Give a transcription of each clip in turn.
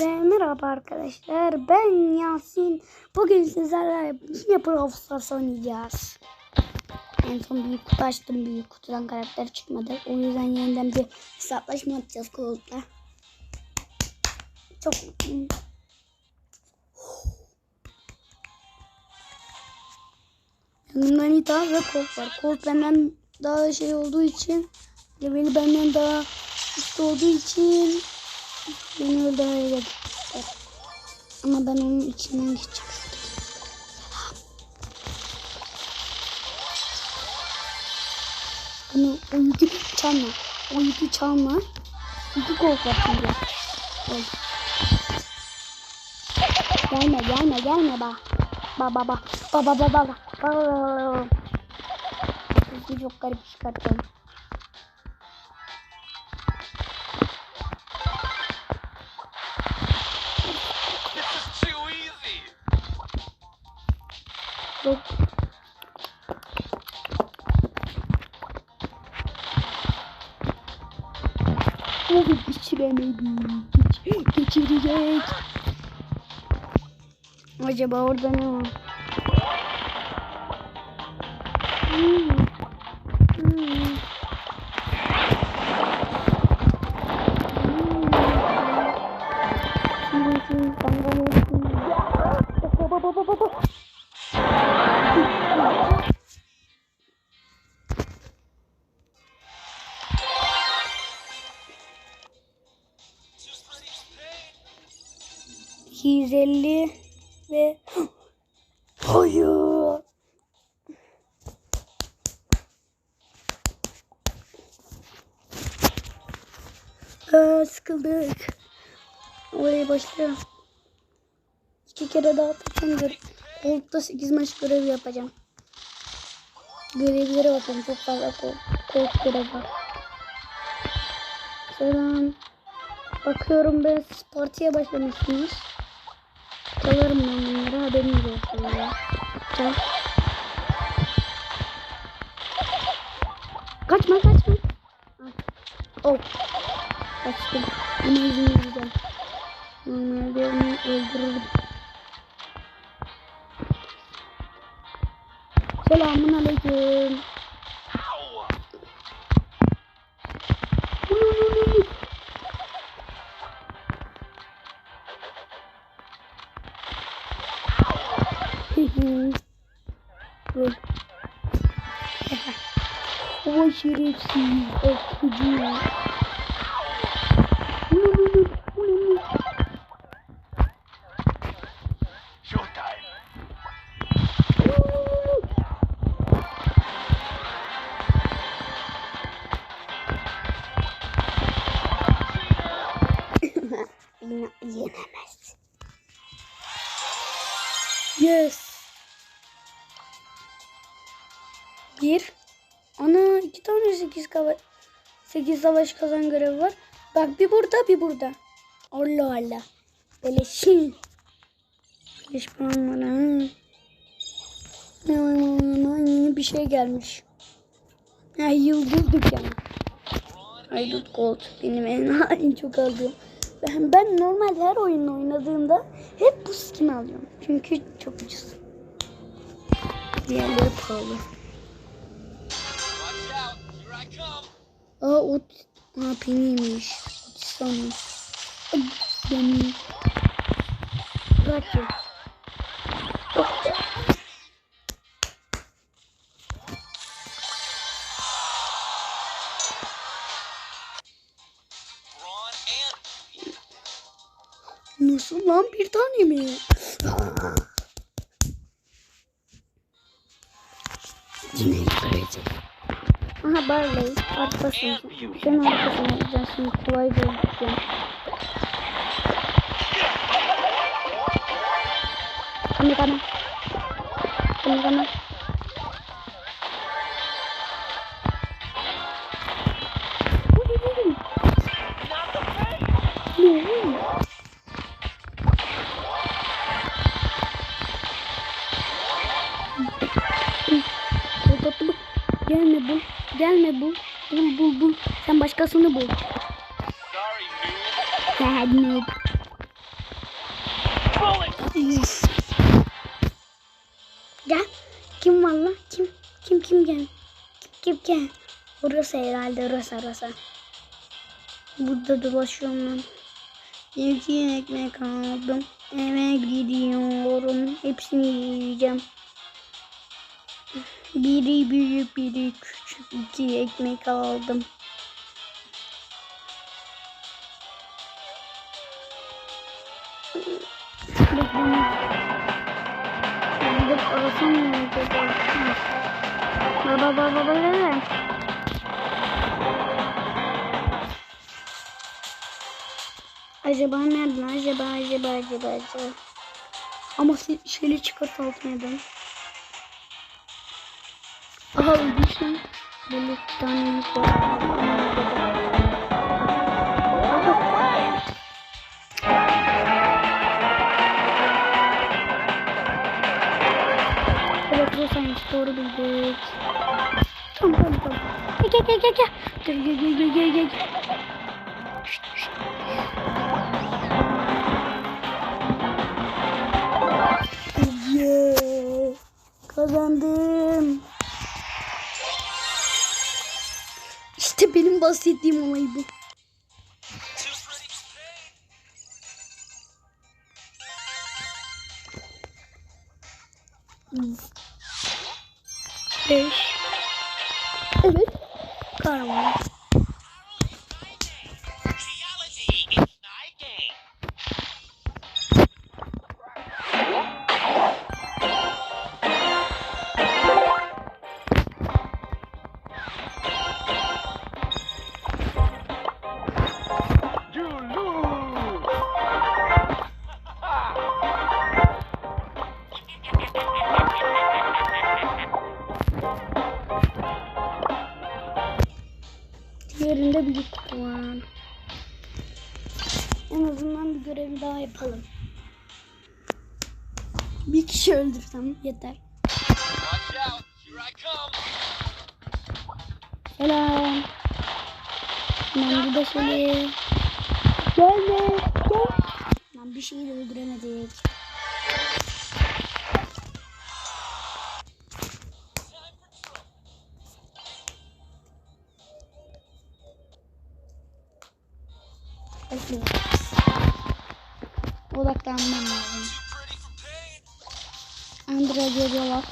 Ve merhaba arkadaşlar ben Yasin. Bugün sizlerle yine Brawl Stars oynayacağız. En son büyük kutu açtım. Büyük kutudan karakter çıkmadı. O yüzden yeniden bir hesaplaşma yapacağız Cold'la. Çok mutluyum. Yanımda ve Colt var. Colt benden daha şey olduğu için leveli benden daha üstü olduğu için beni öldürecek. Ama ben onun içinden geçeceğim. Bunu yükü çalma. Yükü çalma. Yükü korkak şimdi. Öl. Gelme gelme gelme bak. Ba ba ba. Ba ba ba ba ba. Ba ba ba ba. Çok garip çıkarttım. Yok. Oh geçiremedim. Geç, geçirecek. Acaba orada ne var? Hmm. 250 ve hayır. Aa, sıkıldık. Oraya başlayalım. İki kere daha. Görev. Koltukta 8 maç görev yapacağım. Görevlere bakın. Çok fazla kol, koltuk görev var. Selam. Bakıyorum ben partiye başlamışsınız. Çalarım ben bunları haberiniz olsun ya. Çal. Kaçma kaçma. Ah. Oh. Kaçtım. Bunu izin vereceğim. Normalde onu öldürürdüm. Selamun aleyküm. Şerefsiz. Okucu. Showtime. Yine yenemez. Yes. Bir. İki tane sekiz kava sekiz savaş kazan görevi var. Bak bir burada bir burada. Allah Allah. Puan var ha. Aman, Yeni bir şey gelmiş. Ha, yıldız dükkanı. Haydut Gold benim en, en çok aldığım. Ben, ben normal her oyunu oynadığımda hep bu skin alıyorum. Çünkü çok ucuz. Diğerleri pahalı. Aa o Aa, peniymiş. Sana. Beni. And Nasıl lan bir tane mi? Yine görecek. Aha Barley arkasını. Senin arkasına gideceğiz şimdi kolay gideceğim. Kami kami. not the pain. Gelme bul. Gelme bul. Bul bul bul. Sen başkasını bul. Sorry, noob. Uf. Gel. Kim var lan? Kim? Kim kim gel? Kim kim gel? Orası herhalde orası orası. Burada dolaşıyorum ben. İki ekmek aldım. Eve gidiyorum. Hepsini yiyeceğim. Biri büyük biri küçük iki ekmek aldım. Acaba? Baba baba baba. Acaba nereden? Acaba acaba acaba acaba. Ama se- şöyle çıkart altına da. Aha öldüysen. Böyle bir tane yük var. Evet Rosaymış doğru bildik. Tamam tamam tamam. Gel gel gel gel. Gel gel gel gel gel gel. Şşt, şşt. Yeah. Kazandım. Bahsettiğim olay bu. Beş. Evet. Kahraman. Diğerinde büyük puan. En azından bir görevi daha yapalım. Bir kişi öldürsem yeter. Selam. Ben burada seni. Gelme. Gel. Lan bir şeyi de öldüremedik. Bekle. Odaklanmam lazım. Andra geliyorlar.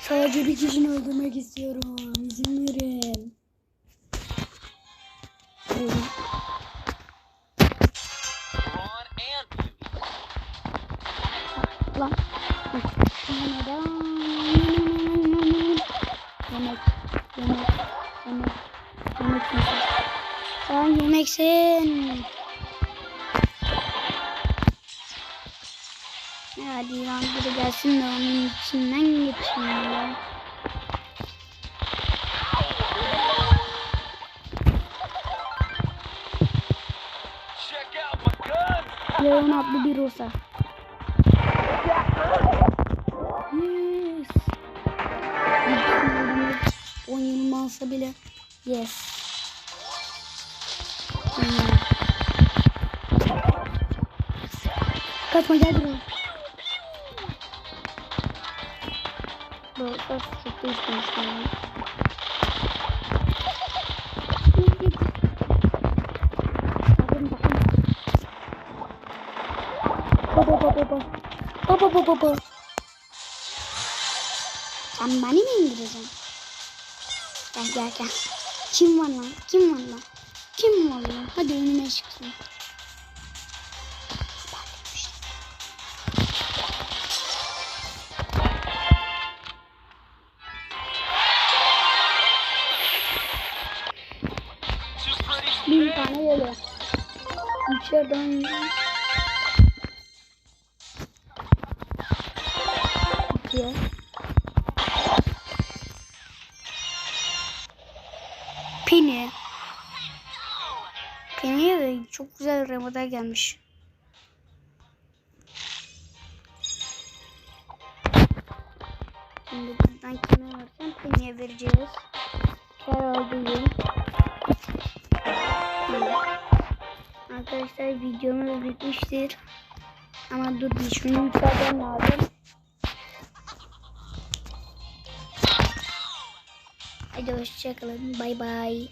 Sadece bir kişini öldürmek istiyorum. İzin Hadi lan biri gelsin de onun içinden geçeyim ya. Leon adlı bir olsa. Yes. İlk 10 yılım alsa bile. Yes. Kaçma gel buraya. Das çok. Bakın bakın. Baba baba baba. Baba baba baba. Sen beni mi indireceksin? Gel gel gel. Kim var lan? Kim var lan? Kim var lan? Hadi önüme çıksın. İkiye. Penny. Penny'e çok güzel remada gelmiş. Şimdi buradan kime versem Penny'e vereceğiz. Kar aldıyım. Arkadaşlar videomuz bitmiştir. Ama dur şunu yükseltmem lazım. Hadi hoşçakalın. Bay bay.